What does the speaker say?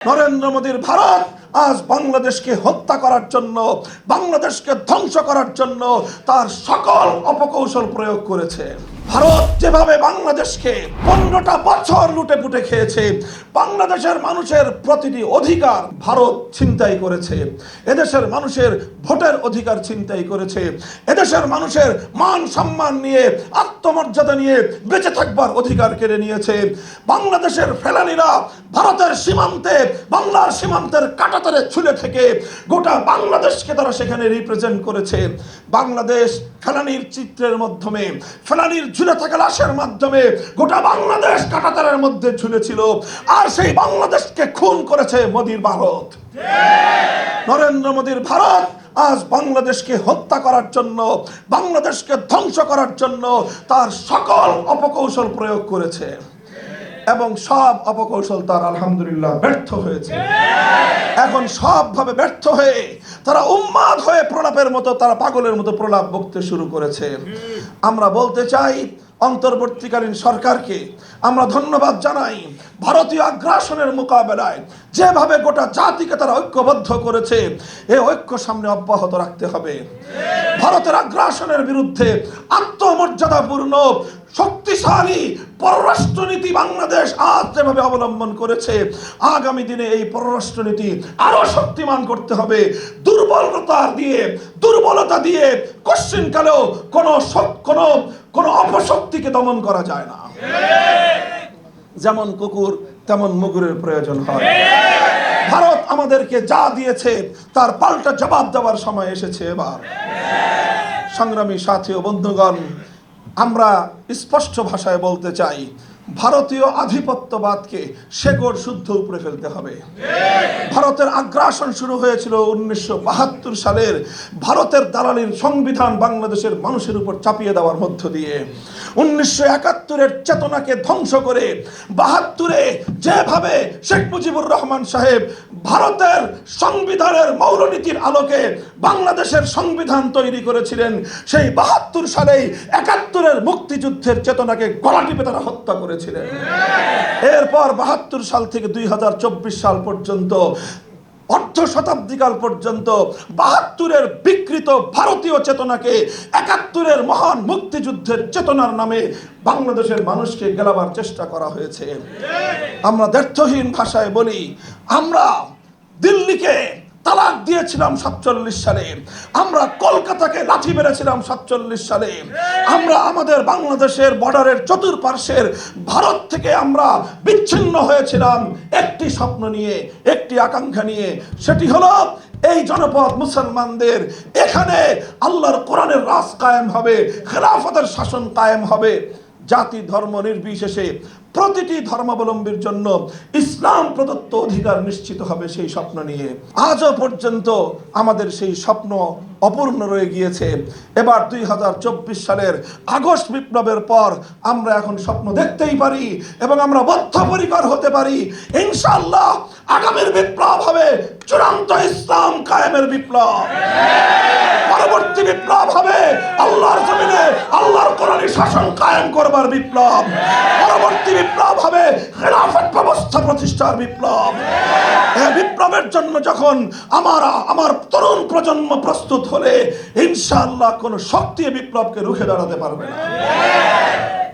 নরেন্দ্র মোদীর ভারত আজ বাংলাদেশকে হত্যা করার জন্য, বাংলাদেশকে ধ্বংস করার জন্য তার সকল অপকৌশল প্রয়োগ করেছে। ভারত যেভাবে বাংলাদেশকে পনেরোটা বছর লুটে পুটে খেয়েছে, বাংলাদেশের মানুষের প্রতিটি অধিকার ভারত ছিনতাই করেছে। এদেশের মানুষের ভোটের অধিকার ছিনতাই করেছে। এদেশের মানুষের মান সম্মান নিয়ে, আত্মমর্যাদা নিয়ে বেঁচে থাকবার অধিকার কেড়ে নিয়েছে। বাংলাদেশের ফেলানিরা ভারতের সীমান্তে, বাংলার সীমান্তের কাটাতারে ছুলে থেকে গোটা বাংলাদেশকে তারা সেখানে রিপ্রেজেন্ট করেছে। বাংলাদেশ ফেলানির চিত্রের মাধ্যমে, ফেলানির ঝুলে থাকা লাশের মাধ্যমে গোটা বাংলাদেশ কাটাতারের মধ্যে ঝুলেছিল। আর সেই বাংলাদেশকে খুন করেছে মোদির ভারত। নরেন্দ্র মোদীর ভারত আজ বাংলাদেশকে হত্যা করার জন্য, বাংলাদেশকে ধ্বংস করার জন্য তার সকল অপকৌশল প্রয়োগ করেছে। এবং সব অপকৌশল তার আলহামদুলিল্লাহ ব্যর্থ হয়েছে। এখন সবভাবে ব্যর্থ হয়ে তারা উন্মাদ হয়ে প্রলাপের মতো, তারা পাগলের মতো প্রলাপ বকতে শুরু করেছে। আমরা বলতে চাই, অন্তর্বর্তীকালীন সরকারকে আমরা ধন্যবাদ জানাই, ভারতীয় আগ্রাসনের মোকাবেলায় যেভাবে গোটা জাতিকে তারা ঐক্যবদ্ধ করেছে এই ঐক্য সামনে অব্যাহত রাখতে হবে। ভারতের আগ্রাসনের বিরুদ্ধে আত্মমর্যাদাপূর্ণ, শক্তিশালী পররাষ্ট্রনীতি বাংলাদেশ আজ যেভাবে অবলম্বন করেছে, আগামী দিনে এই পররাষ্ট্রনীতি আরও শক্তিমান করতে হবে। দুর্বলতা দিয়ে দুর্বলতা দিয়ে কোশ্চিনকালেও কোনো কোনো কোনো অপশক্তিকে দমন করা যায় না। যেমন কুকুর, তেমন মুগুরের প্রয়োজন হয়। ভারত আমাদেরকে যা দিয়েছে, তার পাল্টা জবাব দেওয়ার সময় এসেছে এবার। সংগ্রামী সাথী ও বন্ধুগণ আমরা স্পষ্ট ভাষায় বলতে চাই ভারতীয় আধিপত্যবাদকে শেকড় শুদ্ধ উপরে ফেলতে হবে। ভারতের আগ্রাসন শুরু হয়েছিল উনিশশো বাহাত্তর সালের ভারতের দালালির সংবিধান বাংলাদেশের মানুষের উপর চাপিয়ে দেওয়ার মধ্য দিয়ে। উনিশশো একাত্তরের চেতনাকে ধ্বংস করে বাহাত্তরে যেভাবে শেখ মুজিবুর রহমান সাহেব ভারতের সংবিধানের মৌলনীতির আলোকে বাংলাদেশের সংবিধান তৈরি করেছিলেন, সেই বাহাত্তর সালেই একাত্তরের মুক্তিযুদ্ধের চেতনাকে গলা টিপে তারা হত্যা করেছিলেন। এরপর বাহাত্তর সাল থেকে দুই সাল পর্যন্ত, অর্ধ শতাব্দীকাল পর্যন্ত বাহাত্তরের বিকৃত ভারতীয় চেতনাকে, একাত্তরের মহান মুক্তিযুদ্ধের চেতনার নামে বাংলাদেশের মানুষকে গেলাবার চেষ্টা করা হয়েছে। আমরা দ্ব্যর্থহীন ভাষায় বলি, আমরা দিল্লিকে তালাক দিয়েছিলাম সাতচল্লিশ সালে। আমরা কলকাতাকে লাঠি মেরেছিলাম সাতচল্লিশ সালে। আমরা আমাদের বাংলাদেশের বর্ডারের চতুর্পার্শ্বের ভারত থেকে আমরা বিচ্ছিন্ন হয়েছিলাম একটি স্বপ্ন নিয়ে, একটি আকাঙ্ক্ষা নিয়ে। সেটি হলো, এই জনপদ মুসলমানদের এখানে আল্লাহর কোরআনের রাজ কায়েম হবে, খেলাফতের শাসন কায়েম হবে। জাতি, ধর্ম নির্বিশেষে প্রতিটি ধর্মাবলম্বীর জন্য ইসলাম প্রদত্ত অধিকার নিশ্চিত হবে সেই স্বপ্ন নিয়ে। আজও পর্যন্ত আমাদের সেই স্বপ্ন অপূর্ণ রয়ে গিয়েছে। এবার দুই হাজার চব্বিশ সালের আগস্ট বিপ্লবের পর আমরা এখন স্বপ্ন দেখতেই পারি এবং আমরা বদ্ধপরিকর হতে পারি। ইনশাল্লাহ আগামীর বিপ্লব হবে চূড়ান্ত ইসলাম কায়েমের বিপ্লব। পরবর্তী বিপ্লব হবে, আল্লাহর জমিনে আল্লাহর কোরআনে শাসন কায়েম করবার বিপ্লব। পরবর্তী বিপ্লব হবে খেলাফত ব্যবস্থা প্রতিষ্ঠার বিপ্লব। বিপ্লবের জন্য যখন আমার আমার তরুণ প্রজন্ম প্রস্তুত হলে, ইনশাআল্লাহ কোনো শক্তি বিপ্লবকে রুখে দাঁড়াতে পারবে না।